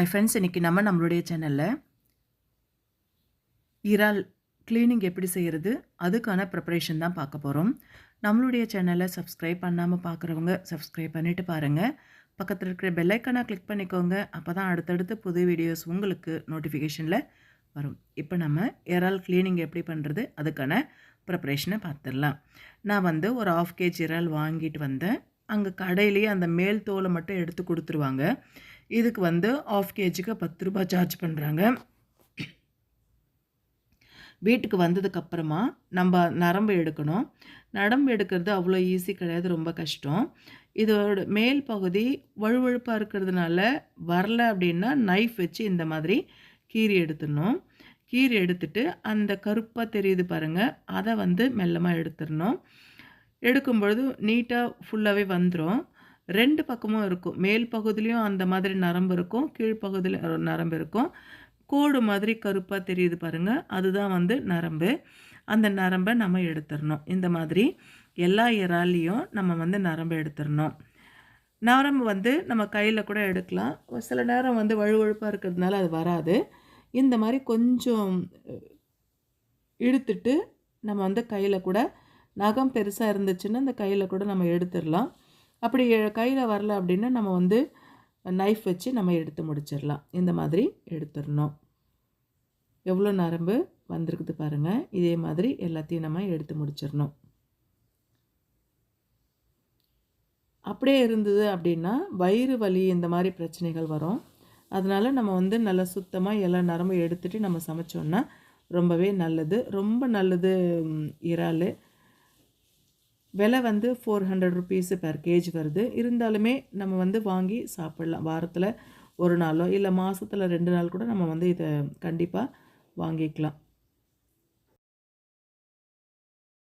ஐ friends இன்றைக்கி நம்ம நம்மளுடைய சேனலில் இறால் க்ளீனிங் எப்படி செய்கிறது அதுக்கான ப்ரிப்பரேஷன் தான் பார்க்க போகிறோம் நம்மளுடைய சேனலை சப்ஸ்கிரைப் பண்ணாமல் பார்க்குறவங்க சப்ஸ்கிரைப் பண்ணிவிட்டு பாருங்கள் பக்கத்தில் இருக்கிற பெல்லைக்கானை கிளிக் பண்ணிக்கோங்க. அப்போ தான் அடுத்தடுத்து புது வீடியோஸ் உங்களுக்கு நோட்டிஃபிகேஷனில் வரும். இப்போ நம்ம இறால் க்ளீனிங் எப்படி பண்ணுறது அதுக்கான ப்ரிப்பரேஷனை பார்த்துடலாம். நான் வந்து ஒரு ஆஃப் கேஜி இறால் வாங்கிட்டு வந்தேன். அங்கே கடையிலேயே அந்த மேல் தோலை மட்டும் எடுத்து கொடுத்துருவாங்க. இதுக்கு வந்து ஆஃப் கேஜிக்கு பத்து ரூபாய் சார்ஜ் பண்ணுறாங்க வீட்டுக்கு வந்ததுக்கப்புறமா நம்ம நரம்பு எடுக்கணும். நரம்பு எடுக்கிறது அவ்வளோ ஈஸி கிடையாது ரொம்ப கஷ்டம். இதோட மேல் பகுதி வழுவழுப்பாக இருக்கிறதுனால வரல அப்படின்னா நைஃப் வச்சு இந்த மாதிரி கீறி எடுத்துடணும். கீறி எடுத்துட்டு அந்த கருப்பாக தெரியுது பாருங்கள் அதை வந்து மெல்லமாக எடுத்துடணும். எடுக்கும் பொழுது நீட்டாக ஃபுல்லாகவே வந்துடும் ரெண்டு பக்கமும் இருக்கும். மேல் பகுதியிலையும் அந்த மாதிரி நரம்பு இருக்கும் கீழ்ப்பகுதியில் நரம்பு இருக்கும். கோடு மாதிரி கருப்பாக தெரியுது பாருங்கள் அதுதான் வந்து நரம்பு. அந்த நரம்பை நம்ம எடுத்துடணும். இந்த மாதிரி எல்லா இறாலையும் நம்ம வந்து நரம்பு எடுத்துடணும். நரம்பு வந்து நம்ம கையில் கூட எடுக்கலாம். சில நேரம் வந்து வழுவழுப்பாக இருக்கிறதுனால அது வராது. இந்த மாதிரி கொஞ்சம் இழுத்துட்டு நம்ம வந்து கையில் கூட நகம் பெருசாக இருந்துச்சுன்னா அந்த கையில் கூட நம்ம எடுத்துடலாம். அப்படி கையில் வரல அப்படின்னா நம்ம வந்து நைஃப் வச்சு நம்ம எடுத்து முடிச்சிடலாம். இந்த மாதிரி எடுத்துடணும். எவ்வளோ நரம்பு வந்திருக்குது பாருங்கள் இதே மாதிரி எல்லாத்தையும் நம்ம எடுத்து முடிச்சிடணும். அப்படியே இருந்தது அப்படின்னா வயிறு வலி இந்த மாதிரி பிரச்சனைகள் வரும். அதனால் நம்ம வந்து நல்லா சுத்தமாக எல்லா நரம்பும் எடுத்துகிட்டு நம்ம சமைச்சோன்னா ரொம்பவே நல்லது. ரொம்ப நல்லது இறால். விலை வந்து four hundred rupees per KG வருது. இருந்தாலுமே நம்ம வந்து வாங்கி சாப்பிட்லாம். வாரத்தில் ஒரு நாளோ இல்லை மாதத்தில் ரெண்டு நாள் கூட நம்ம வந்து இதை கண்டிப்பாக வாங்கிக்கலாம்.